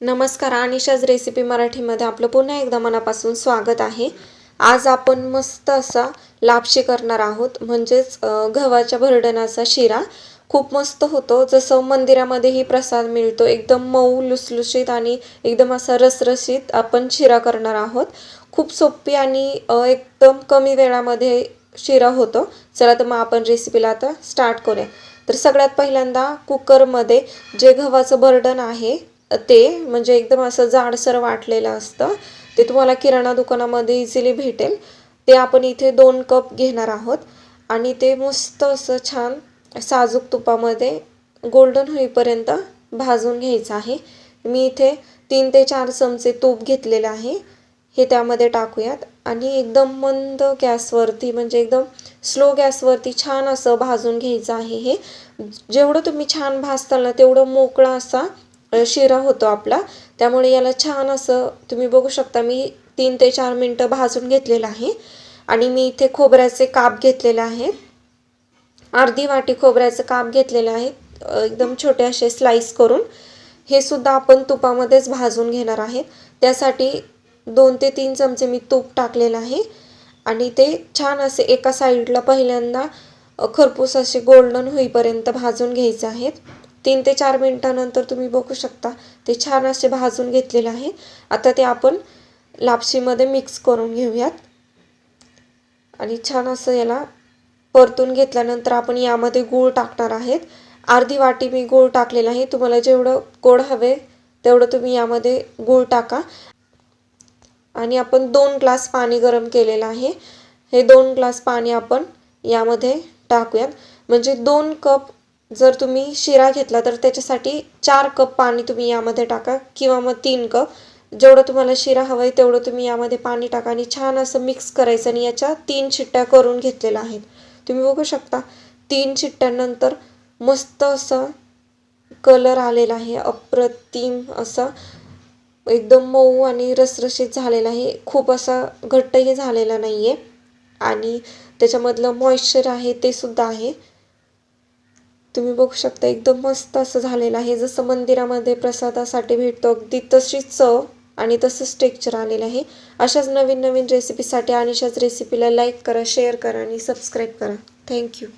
नमस्कार अनिशाज रेसिपी मराठीमध्ये आपलं पुन्हा एकदा मनापासून स्वागत आहे. आज आपण मस्त असा लापशी करणार आहोत म्हणजेच गव्हाच्या भरडणाचा शिरा. खूप मस्त होतो जसं मंदिरामध्येही प्रसाद मिळतो एकदम मऊ लुसलुशीत आणि एकदम असा रसरशीत आपण शिरा करणार आहोत. खूप सोपी आणि एकदम कमी वेळामध्ये शिरा होतो. चला तर मग आपण रेसिपीला आता स्टार्ट करूया. तर सगळ्यात पहिल्यांदा कुकरमध्ये जे गव्हाचं बर्डन आहे ते म्हणजे एकदम असं जाडसर वाटलेलं असतं. ते तुम्हाला किराणा दुकानामध्ये इझिली भेटेल. ते आपण इथे दोन कप घेणार आहोत. आणि ते मस्त असं छान साजूक तुपामध्ये गोल्डन होईपर्यंत भाजून घ्यायचं आहे. मी इथे तीन ते चार चमचे तूप घेतलेलं आहे. हे त्यामध्ये टाकूयात. आणि एकदम मंद गॅसवरती म्हणजे एकदम स्लो गॅसवरती छान असं भाजून घ्यायचं आहे हे. जेवढं तुम्ही छान भाजताल ना तेवढं मोकळा असा शिरा होतो आपला. त्यामुळे याला छान असं तुम्ही बघू शकता मी तीन ते चार मिनटं भाजून घेतलेलं आहे. आणि मी इथे खोबऱ्याचे काप घेतलेले आहेत अर्धी वाटी खोबऱ्याचं काप घेतलेलं आहे. एकदम छोटे असे स्लाइस करून. हे सुद्धा आपण तुपामध्येच भाजून घेणार आहेत त्यासाठी दोन ते तीन चमचे मी तूप टाकलेलं आहे. आणि ते छान असे एका साईडला पहिल्यांदा खरपूस असे गोल्डन होईपर्यंत भाजून घ्यायचे आहेत. तीन ते चार मिनटानंतर तुम्ही बघू शकता. ते छान असे भाजून घेतलेले आहे. आता ते आपण लापशीमध्ये मिक्स करून घेऊयात. आणि छान असं याला परतून घेतल्यानंतर आपण यामध्ये गूळ टाकणार आहेत. अर्धी वाटी मी गूळ टाकलेला आहे. तुम्हाला जेवढं गोड हवे तेवढं तुम्ही यामध्ये गूळ टाका. आणि आपण दोन ग्लास पाणी गरम केलेलं आहे. हे दोन ग्लास पाणी आपण यामध्ये टाकूयात. म्हणजे दोन कप जर तुम्ही शिरा घेतला तर त्याच्यासाठी चार कप पाणी तुम्ही यामध्ये टाका किंवा मग तीन कप. जेवढं तुम्हाला शिरा हवं आहे तेवढं तुम्ही यामध्ये पाणी टाका आणि छान असं मिक्स करायचं आणि याच्या तीन शिट्ट्या करून घेतलेल्या आहेत. तुम्ही बघू शकता तीन शिट्ट्यांनंतर मस्त असं कलर आलेला आहे अप्रतिम असा एकदम मऊ आणि रसरशीत झालेला आहे. खूप असा घट्टही झालेला नाही आहे आणि त्याच्यामधलं मॉइश्चर आहे ते सुद्धा आहे. तुम्ही बघू शकता एकदम मस्त असं झालेलं आहे. जसं मंदिरामध्ये प्रसादासाठी भेटतो अगदी तशी चव आणि तसंच टेक्चर आलेलं आहे. अशाच नवीन नवीन रेसिपीसाठी अनिशाच रेसिपीला लाईक करा शेअर करा आणि सबस्क्राईब करा. थँक्यू